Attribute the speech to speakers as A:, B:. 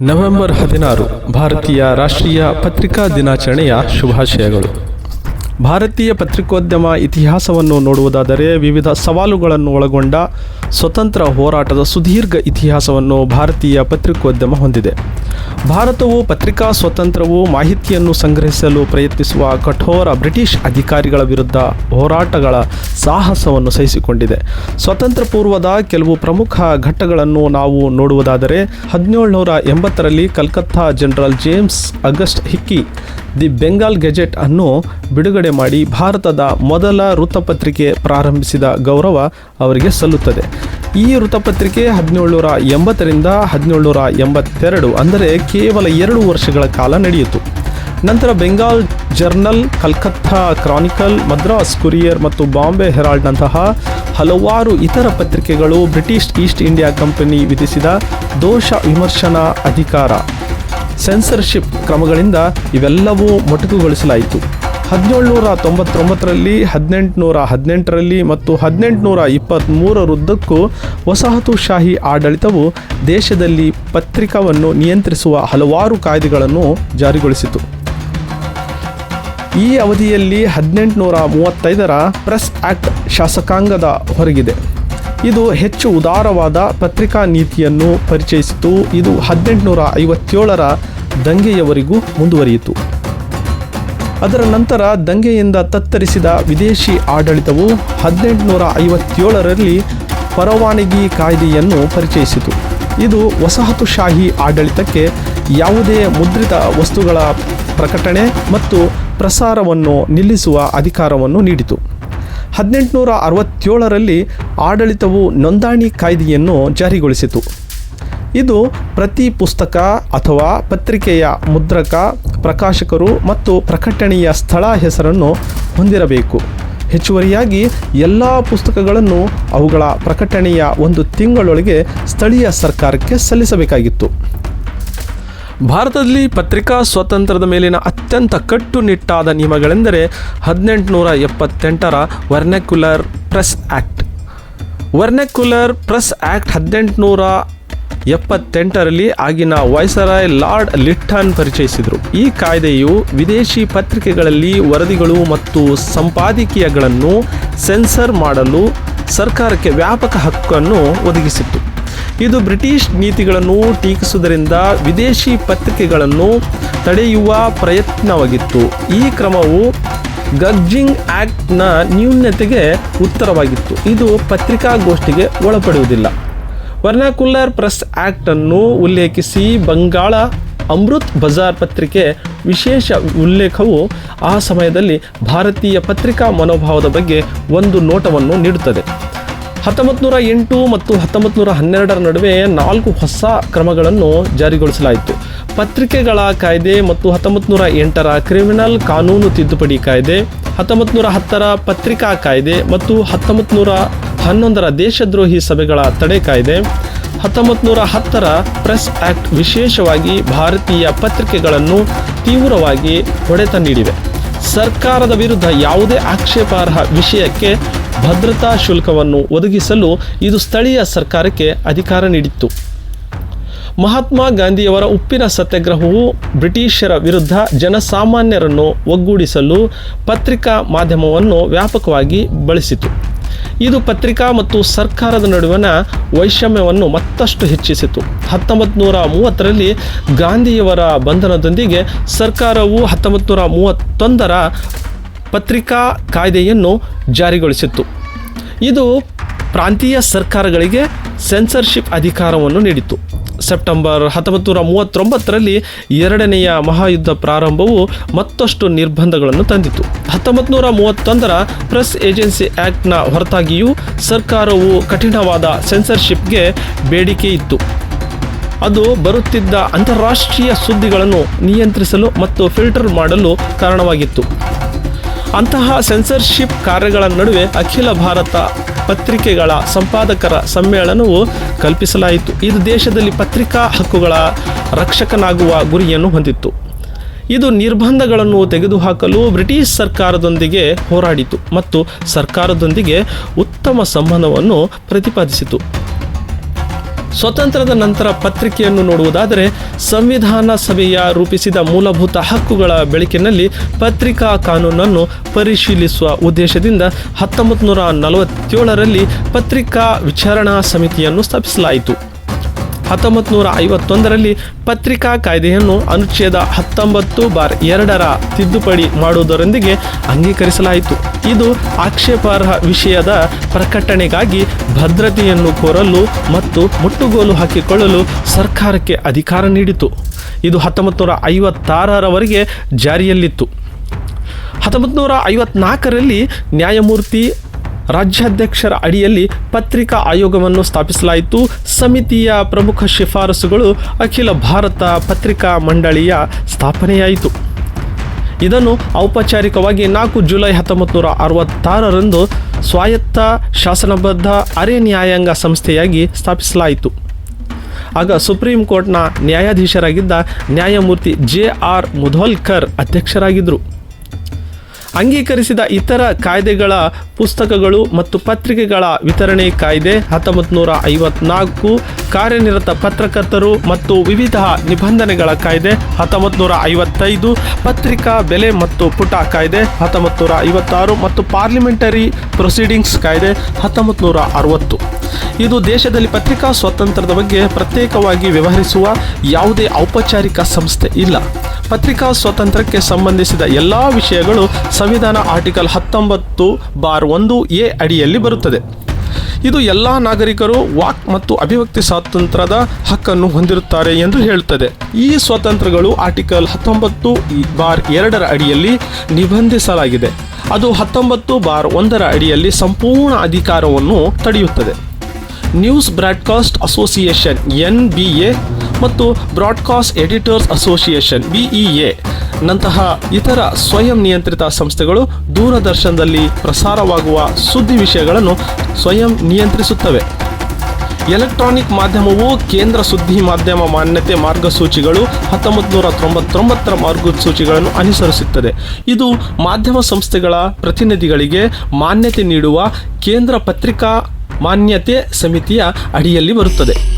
A: November ಹದಿನಾರು, ಭಾರತೀಯ ರಾಷ್ಟ್ರೀಯ ಪತ್ರಿಕಾ ದಿನಾಚರಣೆಯ ಶುಭಾಶಯಗಳು. ಭಾರತೀಯ ಪತ್ರಿಕೋದ್ಯಮ ಇತಿಹಾಸವನ್ನು ನೋಡುವುದಾದರೆ ವಿವಿಧ ಸವಾಲುಗಳನ್ನು ಒಳಗೊಂಡ ಸ್ವತಂತ್ರ ಹೋರಾಟದ ಸುದೀರ್ಘ ಇತಿಹಾಸವನ್ನು ಭಾರತೀಯ ಪತ್ರಿಕೋದ್ಯಮ ಹೊಂದಿದೆ. ಭಾರತವು ಪತ್ರಿಕಾ ಸ್ವತಂತ್ರವು ಮಾಹಿತಿಯನ್ನು ಸಂಗ್ರಹಿಸಲು ಪ್ರಯತ್ನಿಸುವ ಕಠೋರ ಬ್ರಿಟಿಷ್ ಅಧಿಕಾರಿಗಳ ವಿರುದ್ಧ ಹೋರಾಟಗಳ ಸಾಹಸವನ್ನು ಸಹಿಸಿಕೊಂಡಿದೆ. ಸ್ವತಂತ್ರ ಪೂರ್ವದ ಕೆಲವು ಪ್ರಮುಖ ಘಟ್ಟಗಳನ್ನು ನಾವು ನೋಡುವುದಾದರೆ, ಹದಿನೇಳುನೂರ ಎಂಬತ್ತರಲ್ಲಿ Calcutta general James August Hicky, the Bengal Gazette ಅನ್ನು ಬಿಡುಗಡೆ ಮಾಡಿ ಭಾರತದ ಮೊದಲ ವೃತ್ತಪತ್ರಿಕೆ ಪ್ರಾರಂಭಿಸಿದ ಗೌರವ ಅವರಿಗೆ ಸಲ್ಲುತ್ತದೆ. ಈ ವೃತ್ತಪತ್ರಿಕೆ ಹದಿನೇಳುನೂರ ಎಂಬತ್ತರಿಂದ ಹದಿನೇಳುನೂರ ಎಂಬತ್ತೆರಡು ಅಂದರೆ ಕೇವಲ ಎರಡು ವರ್ಷಗಳ ಕಾಲ ನಡೆಯಿತು. ನಂತರ Bengal Journal, Calcutta Chronicle, Madras Courier ಮತ್ತು ಬಾಂಬೆ ಹೆರಾಲ್ಡ್ನಂತಹ ಹಲವಾರು ಇತರ ಪತ್ರಿಕೆಗಳು ಬ್ರಿಟಿಷ್ ಈಸ್ಟ್ ಇಂಡಿಯಾ ಕಂಪನಿ ವಿಧಿಸಿದ ದೋಷ ವಿಮರ್ಶನಾ ಅಧಿಕಾರ, ಸೆನ್ಸರ್ಶಿಪ್ ಕ್ರಮಗಳಿಂದ ಇವೆಲ್ಲವೂ ಮೊಟಕುಗೊಳಿಸಲಾಯಿತು. ಹದಿನೇಳುನೂರ ತೊಂಬತ್ತೊಂಬತ್ತರಲ್ಲಿ ಹದಿನೆಂಟುನೂರ ಹದಿನೆಂಟರಲ್ಲಿ ಮತ್ತು ಹದಿನೆಂಟುನೂರ ಇಪ್ಪತ್ತ್ಮೂರರುದ್ದಕ್ಕೂ ವಸಾಹತುಶಾಹಿ ಆಡಳಿತವು ದೇಶದಲ್ಲಿ ಪತ್ರಿಕಾವನ್ನು ನಿಯಂತ್ರಿಸುವ ಹಲವಾರು ಕಾಯ್ದೆಗಳನ್ನು ಜಾರಿಗೊಳಿಸಿತು. ಈ ಅವಧಿಯಲ್ಲಿ ಹದಿನೆಂಟುನೂರ ಮೂವತ್ತೈದರ ಪ್ರೆಸ್ ಆ್ಯಕ್ಟ್ ಶಾಸಕಾಂಗದ ಹೊರಗಿದೆ. ಇದು ಹೆಚ್ಚು ಉದಾರವಾದ ಪತ್ರಿಕಾ ನೀತಿಯನ್ನು ಪರಿಚಯಿಸಿತು. ಇದು ಹದಿನೆಂಟುನೂರ ಐವತ್ತೇಳರ ದಂಗೆಯವರೆಗೂ ಮುಂದುವರಿಯಿತು. ಅದರ ನಂತರ ದಂಗೆಯಿಂದ ತತ್ತರಿಸಿದ ವಿದೇಶಿ ಆಡಳಿತವು ಹದಿನೆಂಟುನೂರ ಐವತ್ತೇಳರಲ್ಲಿ ಪರವಾನಗಿ ಕಾಯ್ದೆಯನ್ನು ಪರಿಚಯಿಸಿತು. ಇದು ವಸಾಹತುಶಾಹಿ ಆಡಳಿತಕ್ಕೆ ಯಾವುದೇ ಮುದ್ರಿತ ವಸ್ತುಗಳ ಪ್ರಕಟಣೆ ಮತ್ತು ಪ್ರಸಾರವನ್ನು ನಿಲ್ಲಿಸುವ ಅಧಿಕಾರವನ್ನು ನೀಡಿತು. ಹದಿನೆಂಟುನೂರ ಅರವತ್ತೇಳರಲ್ಲಿ ಆಡಳಿತವು ನೋಂದಣಿ ಕಾಯ್ದೆಯನ್ನು ಜಾರಿಗೊಳಿಸಿತು. ಇದು ಪ್ರತಿ ಪುಸ್ತಕ ಅಥವಾ ಪತ್ರಿಕೆಯ ಮುದ್ರಕ ಪ್ರಕಾಶಕರು ಮತ್ತು ಪ್ರಕಟಣೆಯ ಸ್ಥಳ ಹೆಸರನ್ನು ಹೊಂದಿರಬೇಕು. ಹೆಚ್ಚುವರಿಯಾಗಿ ಎಲ್ಲ ಪುಸ್ತಕಗಳನ್ನು ಅವುಗಳ ಪ್ರಕಟಣೆಯ ಒಂದು ತಿಂಗಳೊಳಗೆ ಸ್ಥಳೀಯ ಸರ್ಕಾರಕ್ಕೆ ಸಲ್ಲಿಸಬೇಕಾಗಿತ್ತು. ಭಾರತದಲ್ಲಿ ಪತ್ರಿಕಾ ಸ್ವಾತಂತ್ರ್ಯದ ಮೇಲಿನ ಅತ್ಯಂತ ಕಟ್ಟುನಿಟ್ಟಾದ ನಿಯಮಗಳೆಂದರೆ ಹದಿನೆಂಟುನೂರ ಎಪ್ಪತ್ತೆಂಟರ Vernacular Press Act Vernacular Press Act ಹದಿನೆಂಟುನೂರ ಎಪ್ಪತ್ತೆಂಟರಲ್ಲಿ ಆಗಿನ ವೈಸರಾಯ್ ಲಾರ್ಡ್ ಲಿಟ್ಟನ್ ಪರಿಚಯಿಸಿದರು. ಈ ಕಾಯ್ದೆಯು ವಿದೇಶಿ ಪತ್ರಿಕೆಗಳಲ್ಲಿ ವರದಿಗಳು ಮತ್ತು ಸಂಪಾದಕೀಯಗಳನ್ನು ಸೆನ್ಸರ್ ಮಾಡಲು ಸರ್ಕಾರಕ್ಕೆ ವ್ಯಾಪಕ ಹಕ್ಕನ್ನು ಒದಗಿಸಿತ್ತು. ಇದು ಬ್ರಿಟಿಷ್ ನೀತಿಗಳನ್ನು ಟೀಕಿಸುವುದರಿಂದ ವಿದೇಶಿ ಪತ್ರಿಕೆಗಳನ್ನು ತಡೆಯುವ ಪ್ರಯತ್ನವಾಗಿತ್ತು. ಈ ಕ್ರಮವು ಗಗ್ಜಿಂಗ್ ಆ್ಯಕ್ಟ್ನ ನ್ಯೂನ್ಯತೆಗೆ ಉತ್ತರವಾಗಿತ್ತು. ಇದು ಪತ್ರಿಕಾಗೋಷ್ಠಿಗೆ ಒಳಪಡುವುದಿಲ್ಲ. ವರ್ನಾಕುಲರ್ ಪ್ರೆಸ್ ಆಕ್ಟ್ ಅನ್ನು ಉಲ್ಲೇಖಿಸಿ ಬಂಗಾಳ ಅಮೃತ್ ಬಜಾರ್ ಪತ್ರಿಕೆ ವಿಶೇಷ ಉಲ್ಲೇಖವು ಆ ಸಮಯದಲ್ಲಿ ಭಾರತೀಯ ಪತ್ರಿಕಾ ಮನೋಭಾವದ ಬಗ್ಗೆ ಒಂದು ನೋಟವನ್ನು ನೀಡುತ್ತದೆ. ಹತ್ತೊಂಬತ್ತು ನೂರ ಎಂಟು ಮತ್ತು ಹತ್ತೊಂಬತ್ತು ನೂರ ಹನ್ನೆರಡರ ನಡುವೆ ನಾಲ್ಕು ಹೊಸ ಕ್ರಮಗಳನ್ನು ಜಾರಿಗೊಳಿಸಲಾಯಿತು. ಪತ್ರಿಕೆಗಳ ಕಾಯ್ದೆ ಮತ್ತು ಹತ್ತೊಂಬತ್ತು ನೂರ ಎಂಟರ ಕ್ರಿಮಿನಲ್ ಕಾನೂನು ತಿದ್ದುಪಡಿ ಕಾಯ್ದೆ ಹತ್ತೊಂಬತ್ತು ನೂರ ಹತ್ತರ ಪತ್ರಿಕಾ ಕಾಯ್ದೆ ಮತ್ತು ಹತ್ತೊಂಬತ್ತು ನೂರ ಹನ್ನೊಂದರ ದೇಶದ್ರೋಹಿ ಸಭೆಗಳ ತಡೆ ಕಾಯ್ದೆ ಹತ್ತೊಂಬತ್ತು ನೂರ ಹತ್ತರ ಪ್ರೆಸ್ ಆಕ್ಟ್ ವಿಶೇಷವಾಗಿ ಭಾರತೀಯ ಪತ್ರಿಕೆಗಳನ್ನು ತೀವ್ರವಾಗಿ ಹೊಡೆತ ನೀಡಿವೆ. ಸರ್ಕಾರದ ವಿರುದ್ಧ ಯಾವುದೇ ಆಕ್ಷೇಪಾರ್ಹ ವಿಷಯಕ್ಕೆ ಭದ್ರತಾ ಶುಲ್ಕವನ್ನು ಒದಗಿಸಲು ಇದು ಸ್ಥಳೀಯ ಸರ್ಕಾರಕ್ಕೆ ಅಧಿಕಾರ ನೀಡಿತ್ತು. ಮಹಾತ್ಮ ಗಾಂಧಿಯವರ ಉಪ್ಪಿನ ಸತ್ಯಾಗ್ರಹವು ಬ್ರಿಟಿಷರ ವಿರುದ್ಧ ಜನಸಾಮಾನ್ಯರನ್ನು ಒಗ್ಗೂಡಿಸಲು ಪತ್ರಿಕಾ ಮಾಧ್ಯಮವನ್ನು ವ್ಯಾಪಕವಾಗಿ ಬಳಸಿತು. ಇದು ಪತ್ರಿಕಾ ಮತ್ತು ಸರ್ಕಾರದ ನಡುವಿನ ವೈಷಮ್ಯವನ್ನು ಮತ್ತಷ್ಟು ಹೆಚ್ಚಿಸಿತು. ಹತ್ತೊಂಬತ್ತು ನೂರ ಮೂವತ್ತರಲ್ಲಿ ಗಾಂಧಿಯವರ ಬಂಧನದೊಂದಿಗೆ ಸರ್ಕಾರವು ಹತ್ತೊಂಬತ್ತು ನೂರ ಮೂವತ್ತೊಂದರ ಪತ್ರಿಕಾ ಕಾಯ್ದೆಯನ್ನು ಜಾರಿಗೊಳಿಸಿತ್ತು. ಇದು ಪ್ರಾಂತೀಯ ಸರ್ಕಾರಗಳಿಗೆ ಸೆನ್ಸರ್ಶಿಪ್ ಅಧಿಕಾರವನ್ನು ನೀಡಿತು ಸೆಪ್ಟೆಂಬರ್ ಹತ್ತೊಂಬತ್ತು ನೂರ ಮೂವತ್ತೊಂಬತ್ತರಲ್ಲಿ ಎರಡನೆಯ ಮಹಾಯುದ್ಧ ಪ್ರಾರಂಭವು ಮತ್ತಷ್ಟು ನಿರ್ಬಂಧಗಳನ್ನು ತಂದಿತು. ಹತ್ತೊಂಬತ್ತು ನೂರ ಮೂವತ್ತೊಂದರ ಪ್ರೆಸ್ ಏಜೆನ್ಸಿ ಆ್ಯಕ್ಟ್ನ ಹೊರತಾಗಿಯೂ ಸರ್ಕಾರವು ಕಠಿಣವಾದ ಸೆನ್ಸರ್ಶಿಪ್ಗೆ ಬೇಡಿಕೆ ಇತ್ತು. ಅದು ಬರುತ್ತಿದ್ದ ಅಂತಾರಾಷ್ಟ್ರೀಯ ಸುದ್ದಿಗಳನ್ನು ನಿಯಂತ್ರಿಸಲು ಮತ್ತು ಫಿಲ್ಟರ್ ಮಾಡಲು ಕಾರಣವಾಗಿತ್ತು. ಅಂತಹ ಸೆನ್ಸರ್ಶಿಪ್ ಕಾರ್ಯಗಳ ನಡುವೆ ಅಖಿಲ ಭಾರತ ಪತ್ರಿಕೆಗಳ ಸಂಪಾದಕರ ಸಮ್ಮೇಳನವು ಕಲ್ಪಿಸಲಾಯಿತು. ಇದು ದೇಶದಲ್ಲಿ ಪತ್ರಿಕಾ ಹಕ್ಕುಗಳ ರಕ್ಷಕನಾಗುವ ಗುರಿಯನ್ನು ಹೊಂದಿತ್ತು. ಇದು ನಿರ್ಬಂಧಗಳನ್ನು ತೆಗೆದುಹಾಕಲು ಬ್ರಿಟಿಷ್ ಸರ್ಕಾರದೊಂದಿಗೆ ಹೋರಾಡಿತು ಮತ್ತು ಸರ್ಕಾರದೊಂದಿಗೆ ಉತ್ತಮ ಸಂಬಂಧವನ್ನು ಪ್ರತಿಪಾದಿಸಿತು. ಸ್ವತಂತ್ರದ ನಂತರ ಪತ್ರಿಕೆಯನ್ನು ನೋಡುವುದಾದರೆ, ಸಂವಿಧಾನ ಸಭೆಯ ರೂಪಿಸಿದ ಮೂಲಭೂತ ಹಕ್ಕುಗಳ ಬೆಳಕಿನಲ್ಲಿ ಪತ್ರಿಕಾ ಕಾನೂನನ್ನು ಪರಿಶೀಲಿಸುವ ಉದ್ದೇಶದಿಂದ ಹತ್ತೊಂಬತ್ತು ನೂರ ನಲವತ್ತೇಳರಲ್ಲಿ ಪತ್ರಿಕಾ ವಿಚಾರಣಾ ಸಮಿತಿಯನ್ನು ಸ್ಥಾಪಿಸಲಾಯಿತು. ಹತ್ತೊಂಬತ್ತು ನೂರ ಐವತ್ತೊಂದರಲ್ಲಿ ಪತ್ರಿಕಾ ಕಾಯ್ದೆಯನ್ನು ಅನುಚ್ಛೇದ ಹತ್ತೊಂಬತ್ತು ಬಾರ್ ಎರಡರ ತಿದ್ದುಪಡಿ ಮಾಡುವುದರೊಂದಿಗೆ ಅಂಗೀಕರಿಸಲಾಯಿತು. ಇದು ಆಕ್ಷೇಪಾರ್ಹ ವಿಷಯದ ಪ್ರಕಟಣೆಗಾಗಿ ಭದ್ರತೆಯನ್ನು ಕೋರಲು ಮತ್ತು ಮುಟ್ಟುಗೋಲು ಹಾಕಿಕೊಳ್ಳಲು ಸರ್ಕಾರಕ್ಕೆ ಅಧಿಕಾರ ನೀಡಿತು. ಇದು ಹತ್ತೊಂಬತ್ತು ನೂರ ಐವತ್ತಾರರವರೆಗೆ ಜಾರಿಯಲ್ಲಿತ್ತು. ಹತ್ತೊಂಬತ್ತು ನೂರ ಐವತ್ನಾಲ್ಕರಲ್ಲಿ ನ್ಯಾಯಮೂರ್ತಿ ರಾಜ್ಯಾಧ್ಯಕ್ಷರ ಅಡಿಯಲ್ಲಿ ಪತ್ರಿಕಾ ಆಯೋಗವನ್ನು ಸ್ಥಾಪಿಸಲಾಯಿತು. ಸಮಿತಿಯ ಪ್ರಮುಖ ಶಿಫಾರಸುಗಳು ಅಖಿಲ ಭಾರತ ಪತ್ರಿಕಾ ಮಂಡಳಿಯ ಸ್ಥಾಪನೆಯಾಯಿತು. ಇದನ್ನು ಔಪಚಾರಿಕವಾಗಿ ನಾಲ್ಕು ಜುಲೈ ಹತ್ತೊಂಬತ್ತು ನೂರ ಅರವತ್ತಾರರಂದು ಸ್ವಾಯತ್ತ ಶಾಸನಬದ್ಧ ಅರೆ ನ್ಯಾಯಾಂಗ ಸಂಸ್ಥೆಯಾಗಿ ಸ್ಥಾಪಿಸಲಾಯಿತು. ಆಗ ಸುಪ್ರೀಂ ಕೋರ್ಟ್ನ ನ್ಯಾಯಾಧೀಶರಾಗಿದ್ದ ನ್ಯಾಯಮೂರ್ತಿ ಜೆ ಆರ್ ಮುಧೋಲ್ಕರ್ ಅಧ್ಯಕ್ಷರಾಗಿದ್ದರು. ಅಂಗೀಕರಿಸಿದ ಇತರ ಕಾಯ್ದೆಗಳ ಪುಸ್ತಕಗಳು ಮತ್ತು ಪತ್ರಿಕೆಗಳ ವಿತರಣೆ ಕಾಯ್ದೆ ಹತ್ತೊಂಬತ್ತು ನೂರ ಐವತ್ನಾಲ್ಕು ಕಾರ್ಯನಿರತ ಪತ್ರಕರ್ತರು ಮತ್ತು ವಿವಿಧ ನಿಬಂಧನೆಗಳ ಕಾಯ್ದೆ ಹತ್ತೊಂಬತ್ತು ನೂರ ಐವತ್ತೈದು ಪತ್ರಿಕಾ ಬೆಲೆ ಮತ್ತು ಪುಟ ಕಾಯ್ದೆ ಹತ್ತೊಂಬತ್ತು ನೂರ ಐವತ್ತಾರು ಮತ್ತು ಪಾರ್ಲಿಮೆಂಟರಿ ಪ್ರೊಸೀಡಿಂಗ್ಸ್ ಕಾಯ್ದೆ ಹತ್ತೊಂಬತ್ತು ನೂರ ಅರವತ್ತು ಇದು ದೇಶದಲ್ಲಿ ಪತ್ರಿಕಾ ಸ್ವಾತಂತ್ರ್ಯದ ಬಗ್ಗೆ ಪ್ರತ್ಯೇಕವಾಗಿ ವ್ಯವಹರಿಸುವ ಯಾವುದೇ ಔಪಚಾರಿಕ ಸಂಸ್ಥೆ ಇಲ್ಲ. ಪತ್ರಿಕಾ ಸ್ವಾತಂತ್ರ್ಯಕ್ಕೆ ಸಂಬಂಧಿಸಿದ ಎಲ್ಲ ವಿಷಯಗಳು ಸಂವಿಧಾನ ಆರ್ಟಿಕಲ್ ಹತ್ತೊಂಬತ್ತು ಬಾರ್ ಒಂದು ಎ ಅಡಿಯಲ್ಲಿ ಬರುತ್ತದೆ. ಇದು ಎಲ್ಲ ನಾಗರಿಕರು ವಾಕ್ ಮತ್ತು ಅಭಿವ್ಯಕ್ತಿ ಸ್ವಾತಂತ್ರ್ಯದ ಹಕ್ಕನ್ನು ಹೊಂದಿರುತ್ತಾರೆ ಎಂದು ಹೇಳುತ್ತದೆ. ಈ ಸ್ವಾತಂತ್ರ್ಯಗಳು ಆರ್ಟಿಕಲ್ ಹತ್ತೊಂಬತ್ತು ಬಾರ್ ಎರಡರ ಅಡಿಯಲ್ಲಿ ನಿಬಂಧಿಸಲಾಗಿದೆ. ಅದು ಹತ್ತೊಂಬತ್ತು ಬಾರ್ ಒಂದರ ಅಡಿಯಲ್ಲಿ ಸಂಪೂರ್ಣ ಅಧಿಕಾರವನ್ನು ತಡೆಯುತ್ತದೆ. News Broadcast Association, N B A ಮತ್ತು ಬ್ರಾಡ್ಕಾಸ್ಟ್ ಎಡಿಟರ್ಸ್ ಅಸೋಸಿಯೇಷನ್ ಬಿಇಎ ನಂತಹ ಇತರ ಸ್ವಯಂ ನಿಯಂತ್ರಿತ ಸಂಸ್ಥೆಗಳು ದೂರದರ್ಶನದಲ್ಲಿ ಪ್ರಸಾರವಾಗುವ ಸುದ್ದಿ ವಿಷಯಗಳನ್ನು ಸ್ವಯಂ ನಿಯಂತ್ರಿಸುತ್ತವೆ. ಎಲೆಕ್ಟ್ರಾನಿಕ್ ಮಾಧ್ಯಮವು ಕೇಂದ್ರ ಸುದ್ದಿ ಮಾಧ್ಯಮ ಮಾನ್ಯತೆ ಮಾರ್ಗಸೂಚಿಗಳು ಹತ್ತೊಂಬತ್ತು ನೂರ ತೊಂಬತ್ತೊಂಬತ್ತರ ಮಾರ್ಗಸೂಚಿಗಳನ್ನು ಅನುಸರಿಸುತ್ತದೆ. ಇದು ಮಾಧ್ಯಮ ಸಂಸ್ಥೆಗಳ ಪ್ರತಿನಿಧಿಗಳಿಗೆ ಮಾನ್ಯತೆ ನೀಡುವ ಕೇಂದ್ರ ಪತ್ರಿಕಾ ಮಾನ್ಯತೆ ಸಮಿತಿಯ ಅಡಿಯಲ್ಲಿ ಬರುತ್ತದೆ.